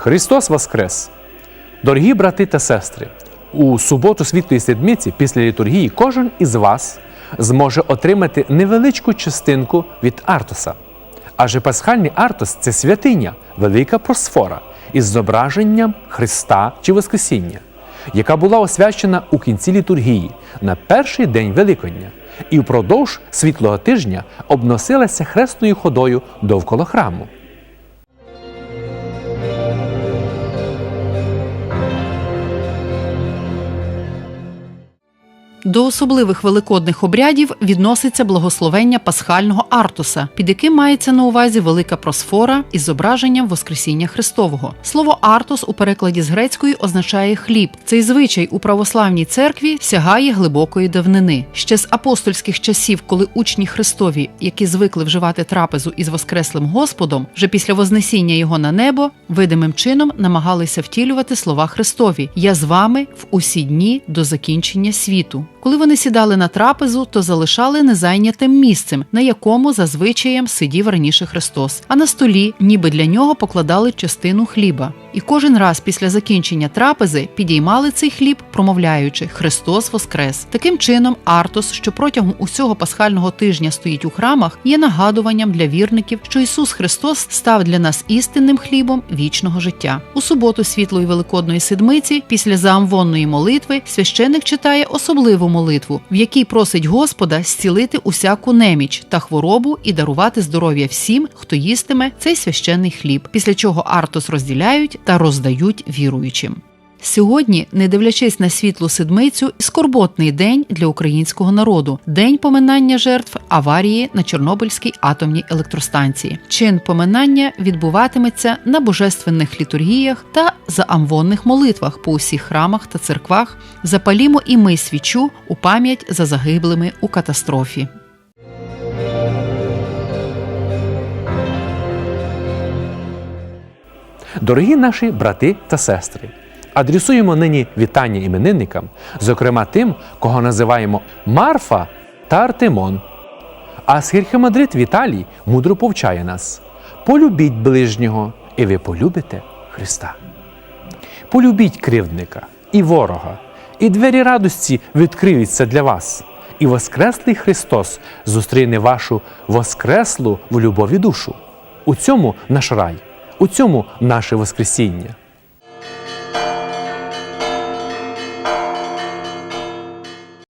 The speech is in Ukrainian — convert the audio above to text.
Христос Воскрес! Дорогі брати та сестри! У суботу Світлої Седмиці після літургії кожен із вас зможе отримати невеличку частинку від Артоса. Адже пасхальний Артос це святиня, велика просфора із зображенням Христа чи Воскресіння, яка була освячена у кінці літургії на перший день Великодня і впродовж світлого тижня обносилася хресною ходою довкола храму. До особливих великодних обрядів відноситься благословення пасхального Артуса, під яким мається на увазі велика просфора із зображенням Воскресіння Христового. Слово Артус у перекладі з грецької означає хліб. Цей звичай у православній церкві сягає глибокої давнини. Ще з апостольських часів, коли учні Христові, які звикли вживати трапезу із Воскреслим Господом, вже після вознесіння його на небо, видимим чином намагалися втілювати слова Христові: Я з вами в усі дні до закінчення світу. Коли вони сідали на трапезу, то залишали незайнятим місцем, на якому за звичаєм сидів раніше Христос, а на столі, ніби для нього, покладали частину хліба. І кожен раз після закінчення трапези підіймали цей хліб, промовляючи Христос Воскрес. Таким чином, Артос, що протягом усього пасхального тижня стоїть у храмах, є нагадуванням для вірників, що Ісус Христос став для нас істинним хлібом вічного життя. У суботу світлої великодної седмиці, після заамвонної молитви, священик читає особливу молитву, в якій просить Господа зцілити усяку неміч та хворобу і дарувати здоров'я всім, хто їстиме цей священний хліб. Після чого Артос розділяють та роздають віруючим. Сьогодні, не дивлячись на світлу седмицю, скорботний день для українського народу день поминання жертв аварії на Чорнобильській атомній електростанції. Чин поминання відбуватиметься на божественних літургіях та заамвонних молитвах по усіх храмах та церквах. Запалімо і ми свічу у пам'ять за загиблими у катастрофі. Дорогі наші брати та сестри, адресуємо нині вітання іменинникам, зокрема тим, кого називаємо Марфа та Артемон. А Схірхемадрид Віталій мудро повчає нас: полюбіть ближнього, і ви полюбите Христа. Полюбіть кривдника і ворога, і двері радості відкриються для вас. І Воскреслий Христос зустріне вашу воскреслу в любові душу. У цьому наш рай, у цьому наше Воскресіння.